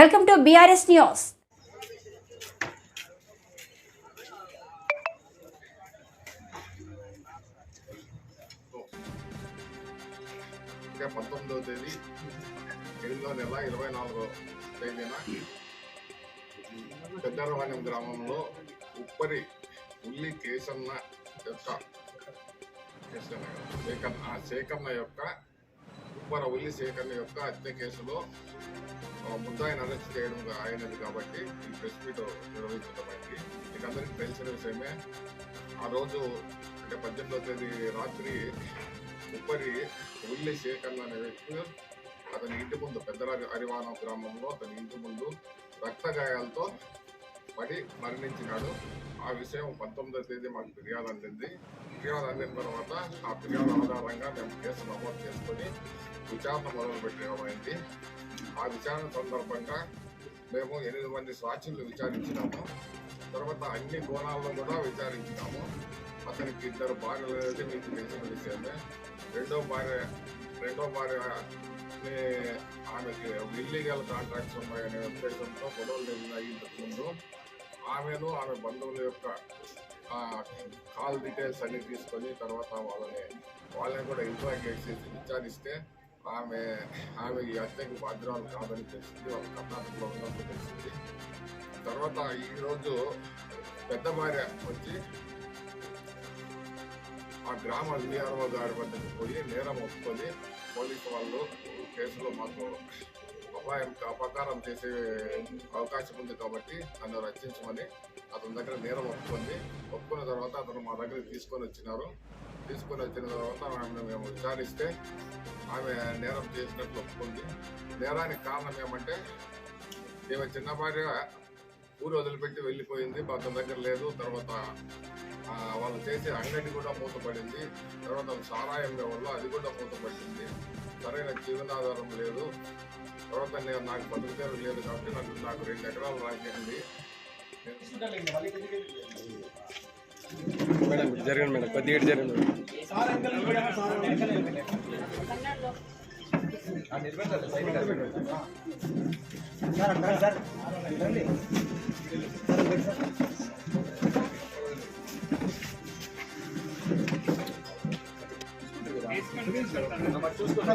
Welcome to BRS news. ఇంకా పంతొమ్మిదవ తేదీ ఎనిమిదో నెల ఇరవై నాలుగో తేదీన పెద్దరవాణ్యం గ్రామంలో ఉప్పరి ఉల్లి కేసన్న యొక్క కేసన్న శేఖన్న ఆ శేఖన్న యొక్క ఉల్లి శేఖన్న యొక్క హత్య కేసులో ముద్దాయిని అరెస్ట్ చేయడం అయినది కాబట్టి ఈ ప్రెస్ మీట్ నిర్వహించడమైంది. మీకు అందరికీ తెలిసిన విషయమే ఆ రోజు అంటే పద్దెనిమిదో తేదీ రాత్రి ఉప్పరి ఉల్లి శేఖర్ అనే వ్యక్తి అతని ఇంటి ముందు పెద్దరాజు అరివానం గ్రామంలో అతని ఇంటి ముందు రక్త గాయాలతో పడి మరణించినాడు. ఆ విషయం పంతొమ్మిదవ తేదీ మాకు ఫిర్యాదు అందింది. ఫిర్యాదు అందిన తర్వాత ఆ ఫిర్యాదు ఆధారంగా మేము కేసు నమోదు చేసుకొని విచారణ మొదలుపెట్టడమైంది ఆ విచారణ సందర్భంగా మేము ఎనిమిది మంది సాక్షులు విచారించినాము. తర్వాత అన్ని కోణాల్లో కూడా విచారించినాము. అతనికి ఇద్దరు భార్యలు అనేది మీకు తెలిసిన విషయమే. రెండో భార్య రెండో భార్య ఆమెకి ఇల్లీగల్ కాంట్రాక్ట్స్ ఉన్నాయనే ఉద్దేశంతో గొడవలు జరిగినాయి ఇంతకుముందు. ఆమెను ఆమె బంధువుల యొక్క కాల్ డీటెయిల్స్ అన్ని తీసుకొని తర్వాత వాళ్ళని వాళ్ళని కూడా ఇంట్రాగేట్ చేసి విచారిస్తే ఆమె ఆమె ఈ హత్యకు బాధ్యురాలు కాదని తెలిసింది వాళ్ళ కర్ణాటకలో ఉన్నట్టు తెలిసింది. తర్వాత ఈరోజు పెద్ద భార్య వచ్చి ఆ గ్రామ విఆర్ఓ గారి వద్దకు పోయి నేరం ఒప్పుకొని పోలీసు వాళ్ళు కేసులో మాకు అపాయం అపకారం చేసే అవకాశం ఉంది కాబట్టి నన్ను రక్షించమని అతని దగ్గర నేరం ఒప్పుకుంది. ఒప్పుకున్న తర్వాత అతను మా దగ్గర తీసుకొని వచ్చినారు. తీసుకొని వచ్చిన తర్వాత ఆమెను మేము విచారిస్తే ఆమె నేరం చేసినట్లు ఒప్పుకుంది. నేరానికి కారణం ఏమంటే ఈమె చిన్నపాటిగా ఊరు వదిలిపెట్టి వెళ్ళిపోయింది. అతని దగ్గర లేదు. తర్వాత వాళ్ళు చేసే అంగడి కూడా మూతపడింది. తర్వాత సారాయం వల్ల అది కూడా మూతపడింది. సరైన జీవనాధారం లేదు. తర్వాత నేను నాకు బతుకు తెరు లేదు కాబట్టి నాకు నాకు రెండు ఎకరాలు రాకేయండి మేడం జరగండి మేడం కొద్దిగా జరగండి చూసుకుంటా